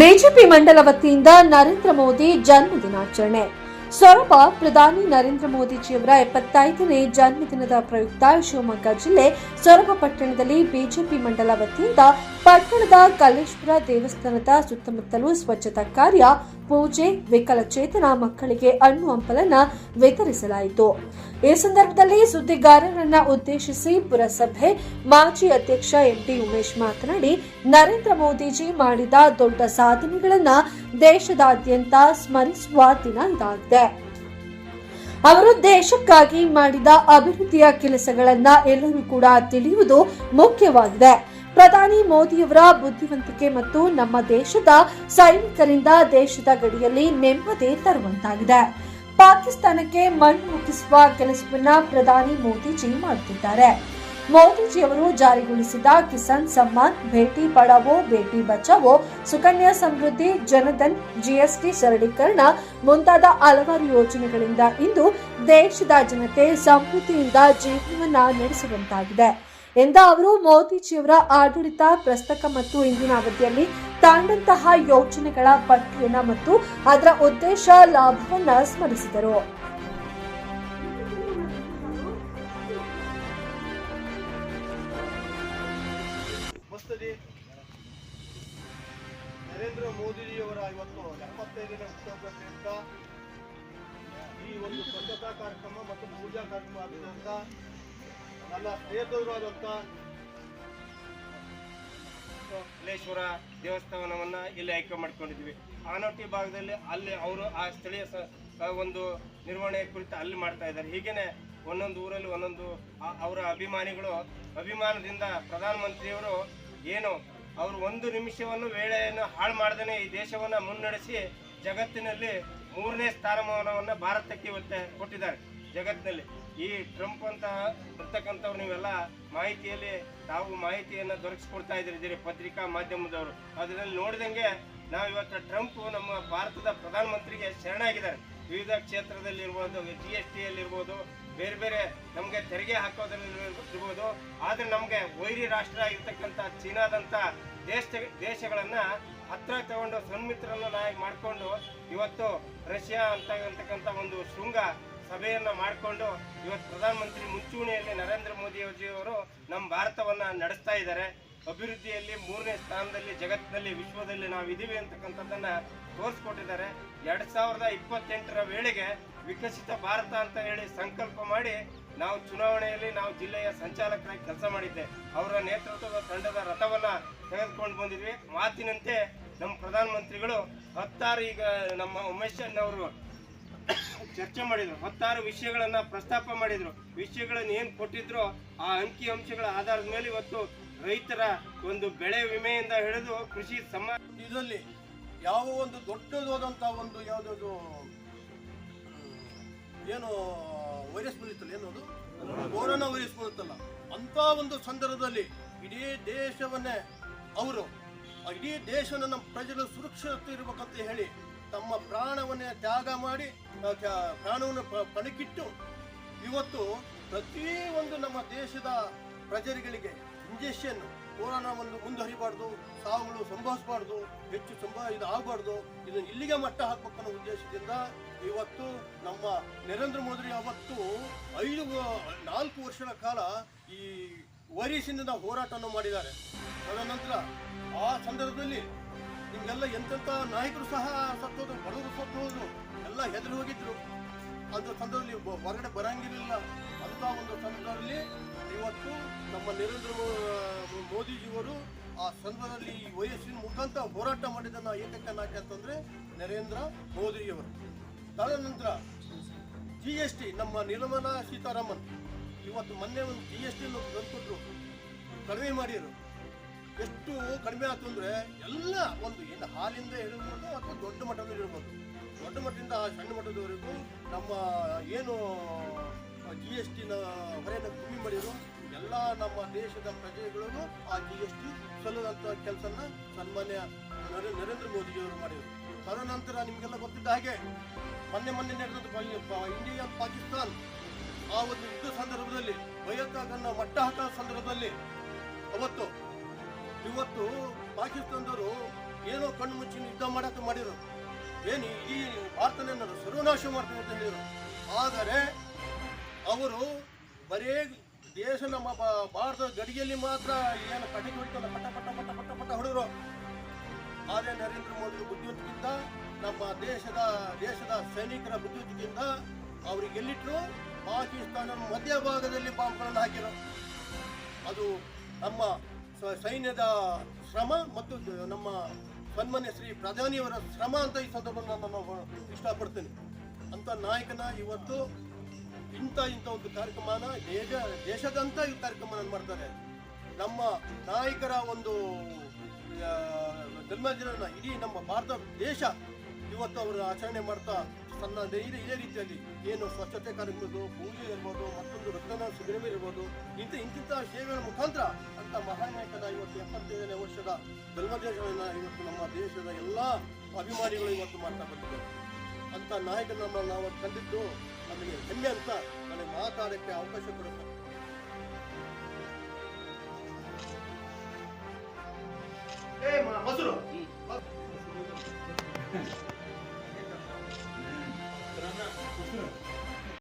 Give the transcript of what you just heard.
BJP ಮಂಡಲ ವತಿಯಿಂದ ನರೇಂದ್ರ ಮೋದಿ ಜನ್ಮ ದಿನಾಚರಣೆ ಸೊರಬ ಪ್ರಧಾನಿ ನರೇಂದ್ರ ಮೋದಿಜಿಯವರ ಎಪ್ಪತ್ತೈದನೇ ಜನ್ಮದಿನದ ಪ್ರಯುಕ್ತ ಶಿವಮೊಗ್ಗ ಜಿಲ್ಲೆ ಸೊರಬ ಪಟ್ಟಣದಲ್ಲಿ ಬಿಜೆಪಿ ಮಂಡಲ ವತಿಯಿಂದ ಪಟ್ಟಣದ ಕಲ್ಲೇಶ್ವರ ದೇವಸ್ಥಾನದ ಸುತ್ತಮುತ್ತಲೂ ಸ್ವಚ್ಛತಾ ಕಾರ್ಯ, ಪೂಜೆ, ವಿಕಲಚೇತನ ಮಕ್ಕಳಿಗೆ ಹಣ್ಣು ಹಂಪಲನ್ನು ವಿತರಿಸಲಾಯಿತು. ಈ ಸಂದರ್ಭದಲ್ಲಿ ಸುದ್ದಿಗಾರರನ್ನ ಉದ್ದೇಶಿಸಿ ಪುರಸಭೆ ಮಾಜಿ ಅಧ್ಯಕ್ಷ ಎಂಟಿ ಉಮೇಶ್ ಮಾತನಾಡಿ, ನರೇಂದ್ರ ಮೋದಿಜಿ ಮಾಡಿದ ದೊಡ್ಡ ಸಾಧನೆಗಳನ್ನ ದೇಶದಾದ್ಯಂತ ಸ್ಮರಿಸುವ ದಿನ ಇದಾಗಿದೆ. ಅವರು ದೇಶಕ್ಕಾಗಿ ಮಾಡಿದ ಅಭಿವೃದ್ಧಿಯ ಕೆಲಸಗಳನ್ನ ಎಲ್ಲರೂ ಕೂಡ ತಿಳಿಯುವುದು ಮುಖ್ಯವಾಗಿದೆ. ಪ್ರಧಾನಿ ಮೋದಿಯವರ ಬುದ್ಧಿವಂತಿಕೆ ಮತ್ತು ನಮ್ಮ ದೇಶದ ಸೈನಿಕರಿಂದ ದೇಶದ ಗಡಿಯಲ್ಲಿ ನೆಮ್ಮದಿ ತರುವಂತಾಗಿದೆ. ಪಾಕಿಸ್ತಾನಕ್ಕೆ ಮಣ್ಣು ಮುಟ್ಟಿಸುವ ಕೆಲಸವನ್ನ ಪ್ರಧಾನಿ ಮೋದಿಜಿ ಮಾಡುತ್ತಿದ್ದಾರೆ. ಮೋದಿಜಿಯವರು ಜಾರಿಗೊಳಿಸಿದ ಕಿಸಾನ್ ಸಮ್ಮಾನ್, ಭೇಟಿ ಪಡಾವೋ ಬೇಟಿ ಬಚಾವೋ, ಸುಕನ್ಯಾ ಸಮೃದ್ಧಿ, ಜನಧನ್, ಜಿಎಸ್ಟಿ ಸರಳೀಕರಣ ಮುಂತಾದ ಹಲವಾರು ಯೋಜನೆಗಳಿಂದ ಇಂದು ದೇಶದ ಜನತೆ ಸಮೃದ್ಧಿಯಿಂದ ಜೀವನ ನಡೆಸುವಂತಾಗಿದೆ. ಎಂದ ಅವರು, ಮೋದಿಜಿಯವರ ಆಡಳಿತ ಪ್ರಸ್ತಕ ಮತ್ತು ಇಂದಿನ ಅವಧಿಯಲ್ಲಿ ತಾಂಡಂತಹ ಯೋಜನೆಗಳ ಪಟ್ಟಿಯನ್ನ ಮತ್ತು ಅದರ ಉದ್ದೇಶ ಲಾಭವನ್ನ ಸ್ಮರಿಸಿದರು. ನರೇಂದ್ರ ಮೋದಿಜಿಯವರ ಇವತ್ತು ಎಪ್ಪತ್ತೈದನೇ ಹುಟ್ಟುಹಬ್ಬ ಪ್ರಯುಕ್ತ ಈ ಒಂದು ಸ್ವಚ್ಛತಾ ಕಾರ್ಯಕ್ರಮ ಮತ್ತು ಪೂಜಾ ಕಾರ್ಯಕ್ರಮ ಆಗಿರುವಂತ ನನ್ನ ಸ್ನೇಹಿತರು ಆದಂತ ಮಲ್ಲೇಶ್ವರ ದೇವಸ್ಥಾನವನ್ನ ಇಲ್ಲಿ ಆಯ್ಕೆ ಮಾಡ್ಕೊಂಡಿದ್ವಿ. ಆನೋಟಿ ಭಾಗದಲ್ಲಿ ಅಲ್ಲಿ ಅವರು ಆ ಸ್ಥಳೀಯ ಒಂದು ನಿರ್ವಹಣೆ ಕುರಿತು ಅಲ್ಲಿ ಮಾಡ್ತಾ ಇದ್ದಾರೆ. ಹೀಗೇನೆ ಒಂದೊಂದು ಊರಲ್ಲಿ ಒಂದೊಂದು ಅವರ ಅಭಿಮಾನಿಗಳು, ಅಭಿಮಾನದಿಂದ ಪ್ರಧಾನಮಂತ್ರಿಯವರು ಏನು ಅವರು ಒಂದು ನಿಮಿಷವನ್ನು ವೇಳೆಯನ್ನು ಹಾಳು ಮಾಡದೇ ಈ ದೇಶವನ್ನ ಮುನ್ನಡೆಸಿ ಜಗತ್ತಿನಲ್ಲಿ ಮೂರನೇ ಸ್ಥಾನಮಾನವನ್ನು ಭಾರತಕ್ಕೆ ಇವತ್ತೆ ಕೊಟ್ಟಿದ್ದಾರೆ ಜಗತ್ತಿನಲ್ಲಿ. ಈ ಟ್ರಂಪ್ ಅಂತ ಇರ್ತಕ್ಕಂಥವ್ರು ನೀವೆಲ್ಲ ಮಾಹಿತಿಯಲ್ಲಿ ತಾವು ಮಾಹಿತಿಯನ್ನು ದೊರಕಿಸ್ಕೊಡ್ತಾ ಇದ್ದೀರಿ ಪತ್ರಿಕಾ ಮಾಧ್ಯಮದವರು. ಅದರಲ್ಲಿ ನೋಡಿದಂಗೆ ನಾವು ಇವತ್ತು ಟ್ರಂಪ್ ನಮ್ಮ ಭಾರತದ ಪ್ರಧಾನಮಂತ್ರಿಗೆ ಶರಣಾಗಿದ್ದಾರೆ. ವಿವಿಧ ಕ್ಷೇತ್ರದಲ್ಲಿ ಇರ್ಬೋದು ಜಿ ಎಸ್ ಟಿ ಇರ್ಬೋದು ಬೇರೆ ಬೇರೆ ನಮಗೆ ತೆರಿಗೆ ಹಾಕೋದ್ರಲ್ಲಿ ಇರ್ಬೋದು ಆದ್ರೆ ನಮಗೆ ವೈರಿ ರಾಷ್ಟ್ರ ಆಗಿರ್ತಕ್ಕಂಥ ಚೀನಾದಂತ ದೇಶ, ದೇಶಗಳನ್ನ ಹತ್ರ ತಗೊಂಡು ಸನ್ಮಿತ್ರನ ನಾಯಿ ಮಾಡಿಕೊಂಡು ಇವತ್ತು ರಷ್ಯಾ ಅಂತ ಅಂತಕ್ಕಂಥ ಒಂದು ಶೃಂಗ ಸಭೆಯನ್ನ ಮಾಡಿಕೊಂಡು ಇವತ್ತು ಪ್ರಧಾನಮಂತ್ರಿ ಮುಂಚೂಣಿಯಲ್ಲಿ ನರೇಂದ್ರ ಮೋದಿ ಅವರು ನಮ್ಮ ಭಾರತವನ್ನ ನಡೆಸ್ತಾ ಇದ್ದಾರೆ. ಅಭಿವೃದ್ಧಿಯಲ್ಲಿ ಮೂರನೇ ಸ್ಥಾನದಲ್ಲಿ, ಜಗತ್ತಿನಲ್ಲಿ ವಿಶ್ವದಲ್ಲಿ ನಾವು ಇದೀವಿ ಅಂತಕ್ಕಂಥದ್ದನ್ನು ತೋರಿಸ್ಕೊಟ್ಟಿದ್ದಾರೆ. ಎರಡು ಸಾವಿರದ ಇಪ್ಪತ್ತೆಂಟರ ವೇಳೆಗೆ ವಿಕಸಿತ ಭಾರತ ಅಂತ ಹೇಳಿ ಸಂಕಲ್ಪ ಮಾಡಿ ನಾವು ಚುನಾವಣೆಯಲ್ಲಿ ನಾವು ಜಿಲ್ಲೆಯ ಸಂಚಾಲಕರಾಗಿ ಕೆಲಸ ಮಾಡಿದ್ದೆ. ಅವರ ನೇತೃತ್ವದ ತಂಡದ ರಥವನ್ನ ತೆಗೆದುಕೊಂಡು ಬಂದಿದ್ವಿ. ಮಾತಿನಂತೆ ನಮ್ಮ ಪ್ರಧಾನಮಂತ್ರಿಗಳು ಹತ್ತಾರು ಈಗ ನಮ್ಮ ಉಮೇಶ್ ಅವರು ಚರ್ಚೆ ಮಾಡಿದ್ರು, ಹತ್ತಾರು ವಿಷಯಗಳನ್ನು ಪ್ರಸ್ತಾಪ ಮಾಡಿದ್ರು. ವಿಷಯಗಳನ್ನು ಏನು ಕೊಟ್ಟಿದ್ರು, ಆ ಅಂಕಿ ಅಂಶಗಳ ಆಧಾರದ ಮೇಲೆ ಇವತ್ತು ರೈತರ ಒಂದು ಬೆಳೆ ವಿಮೆಯಿಂದ ಹಿಡಿದು ಕೃಷಿ ಸಮ, ಇದರಲ್ಲಿ ಯಾವ ಒಂದು ದೊಡ್ಡದಾದಂತ ಒಂದು ಯಾವುದಾದ್ರು ಏನು ವೈರಸ್ ಬಂದಿತ್ತಲ್ಲ, ಏನದು? ಕೊರೋನಾ ವೈರಸ್ ಬಂದಿತ್ತಲ್ಲ. ಅಂತ ಒಂದು ಸಂದರ್ಭದಲ್ಲಿ ಇಡೀ ದೇಶವನ್ನೇ ಅವರು, ಇಡೀ ದೇಶವನ್ನು ನಮ್ಮ ಪ್ರಜೆಗಳ ಸುರಕ್ಷಿತ ಇರಬೇಕಂತ ಹೇಳಿ ತಮ್ಮ ಪ್ರಾಣವನ್ನೇ ತ್ಯಾಗ ಮಾಡಿ ಪ್ರಾಣವನ್ನು ಪಣಕ್ಕಿಟ್ಟು ಇವತ್ತು ಪ್ರತಿ ಒಂದು ನಮ್ಮ ದೇಶದ ಪ್ರಜೆಗಳಿಗೆ ಇಂಜೆಕ್ಷನ್ ಕೊರೋನಾವನ್ನು ಮುಂದುವರಿಬಾರ್ದು, ಸಾವುಗಳು ಸಂಭವಿಸಬಾರ್ದು, ಹೆಚ್ಚು ಸಂಭವ ಇದು ಆಗಬಾರ್ದು, ಇದನ್ನು ಇಲ್ಲಿಗೆ ಮಟ್ಟ ಹಾಕಬೇಕು ಅನ್ನೋ ಉದ್ದೇಶದಿಂದ ಇವತ್ತು ನಮ್ಮ ನರೇಂದ್ರ ಮೋದಿ ಅವತ್ತು ಐದು ನಾಲ್ಕು ವರ್ಷಗಳ ಕಾಲ ಈ ವೈರಸ್ಸಿನಿಂದ ಹೋರಾಟವನ್ನು ಮಾಡಿದ್ದಾರೆ. ತದನಂತರ ಆ ಸಂದರ್ಭದಲ್ಲಿ ನಿಮ್ಗೆಲ್ಲ ಎಂತೆಂಥ ನಾಯಕರು ಸಹ ಸತ್ತೋದು ಬಡವರು ಸತ್ತೋದು ಎಲ್ಲ ಹೆದರಿ ಹೋಗಿದ್ರು. ಅದು ಸಂದರ್ಭದಲ್ಲಿ ಹೊರಗಡೆ ಬರಂಗಿರಲಿಲ್ಲ. ಅಂತ ಒಂದು ಸಂದರ್ಭದಲ್ಲಿ ಇವತ್ತು ನಮ್ಮ ನರೇಂದ್ರ ಮೋದಿಜಿಯವರು ಆ ಸಂದರ್ಭದಲ್ಲಿ ಈ ವಯಸ್ಸಿನ ಮುಖಾಂತರ ಹೋರಾಟ ಮಾಡಿದ್ದನ್ನು ಏಕೈಕ ನಾಯಕ ಅಂತಂದ್ರೆ ನರೇಂದ್ರ ಮೋದಿಜಿಯವರು ತದನಂತರ ಜಿ ಎಸ್ ಟಿ, ನಮ್ಮ ನಿರ್ಮಲಾ ಸೀತಾರಾಮನ್, ಇವತ್ತು ಮೊನ್ನೆ ಒಂದು ಜಿ ಎಸ್ ಟಿ ಕಡಿಮೆ ಮಾಡಿದ್ರು. ಎಷ್ಟು ಕಡಿಮೆ ಆಯ್ತು ಅಂದ್ರೆ ಎಲ್ಲ ಒಂದು ಏನು ಹಾಲಿಂದ ಹಿಡಿದ್ಬೋದು ಅಥವಾ ದೊಡ್ಡ ಮಟ್ಟದ ಇರ್ಬೋದು ದೊಡ್ಡ ಮಟ್ಟದಿಂದ ಸಣ್ಣ ಮಟ್ಟದವರೆಗೂ ನಮ್ಮ ಏನು ಜಿ ಎಸ್ ಟಿನ ಹೊರೆಯನ್ನು ಕಮ್ಮಿ ಮಾಡಿದ್ರು ಎಲ್ಲ ನಮ್ಮ ದೇಶದ ಪ್ರಜೆಗಳಿಗೂ ಆ ಜಿ ಎಸ್ ಟಿ ಸಲ್ಲದಂಥ ಕೆಲಸನ ಸನ್ಮಾನ್ಯ ನರೇ- ನರೇಂದ್ರ ಮೋದಿಜಿಯವರು ಮಾಡಿದರು. ತದನಂತರ ನಿಮಗೆಲ್ಲ ಗೊತ್ತಿದ್ದ ಹಾಗೆ ಮೊನ್ನೆ ಮೊನ್ನೆ ನಡೆದಂತ ಇಂಡಿಯಾ ಪಾಕಿಸ್ತಾನ್ ಆ ಒಂದು ಯುದ್ಧ ಸಂದರ್ಭದಲ್ಲಿ ಭಯೋತ್ಪಾದಕನ ಮಟ್ಟ ಹಾಕ ಸಂದರ್ಭದಲ್ಲಿ ಅವತ್ತು ಇವತ್ತು ಪಾಕಿಸ್ತಾನದವರು ಏನೋ ಕಣ್ಣು ಮುಚ್ಚಿ ಯುದ್ಧ ಮಾಡಕ್ಕೆ ಮಾಡಿರು. ಏನು ಈ ಭಾರತನ ಸರ್ವನಾಶ ಮಾಡ್ತೀವಿ ಅಂತ ಹೇಳಿದ್ರು. ಆದರೆ ಅವರು ಬರೇ ದೇಶ ನಮ್ಮ ಭಾರತದ ಗಡಿಯಲ್ಲಿ ಮಾತ್ರ ಏನು ಕಟ್ಟಿಗೆ ಹೊಡಿತಲ್ಲ ಪಟ್ಟ ಪಟ ಪಟ ಪಟ ಪಟ ಹೊಡೆದ್ರು. ಆದರೆ ನರೇಂದ್ರ ಮೋದಿ ಬುದ್ಧಿವಂತಿಗಿಂತ ನಮ್ಮ ದೇಶದ ದೇಶದ ಸೈನಿಕರ ಬುದ್ಧಿವಂತಿಗಿಂತ ಅವ್ರಿಗೆ ಎಲ್ಲಿಟ್ರು ಪಾಕಿಸ್ತಾನ ಮಧ್ಯಭಾಗದಲ್ಲಿ ಬಾಂಬ್ಗಳನ್ನು ಹಾಕಿರೋ ಅದು ನಮ್ಮ ಸೈನ್ಯದ ಶ್ರಮ ಮತ್ತು ನಮ್ಮ ಸನ್ಮಾನ್ಯ ಶ್ರೀ ಪ್ರಧಾನಿಯವರ ಶ್ರಮ ಅಂತ ಈ ಸಂದರ್ಭದಲ್ಲಿ ನಾನು ಇಷ್ಟಪಡ್ತೇನೆ. ಅಂತ ನಾಯಕನ ಇವತ್ತು ಇಂಥ ಇಂಥ ಒಂದು ಕಾರ್ಯಕ್ರಮನ ದೇಶ ದೇಶದಂತ ಈ ಕಾರ್ಯಕ್ರಮನ ಮಾಡ್ತಾರೆ. ನಮ್ಮ ನಾಯಕರ ಒಂದು ಜನ್ಮದಿನ ಇಡೀ ನಮ್ಮ ಭಾರತ ದೇಶ ಇವತ್ತು ಅವರು ಆಚರಣೆ ಮಾಡ್ತಾ ತನ್ನ ಧೈರ್ಯ ಇದೇ ರೀತಿಯಲ್ಲಿ ಏನು ಸ್ವಚ್ಛತೆ ಕಾರ್ಯಕ್ರಮದ್ದು, ಪೂಜೆ ಇರ್ಬೋದು, ಮತ್ತೊಂದು ರಕ್ತನ ಶಿಬಿರ ಇರ್ಬೋದು, ಇಂಥ ಇಂತಿಂಥ ಸೇವೆಗಳ ಮುಖಾಂತರ ಅಂತ ಮಹಾನಾಯಕನ ಇವತ್ತು ಎಪ್ಪತ್ತೈದನೇ ವರ್ಷದ ಧರ್ಮದೇಶಗಳನ್ನ ಇವತ್ತು ನಮ್ಮ ದೇಶದ ಎಲ್ಲ ಅಭಿಮಾನಿಗಳು ಇವತ್ತು ಮಾಡ್ತಾ ಬಂದಿದ್ದಾರೆ. ಅಂತ ನಾಯಕನನ್ನು ನಾವು ಕಂಡಿದ್ದು ನಮಗೆ ಹೆಮ್ಮೆ ಅಂತ ನನಗೆ ಮಾತಾಡಕ್ಕೆ ಅವಕಾಶ ಕೊಡುತ್ತೆ. ಮೊಸರು!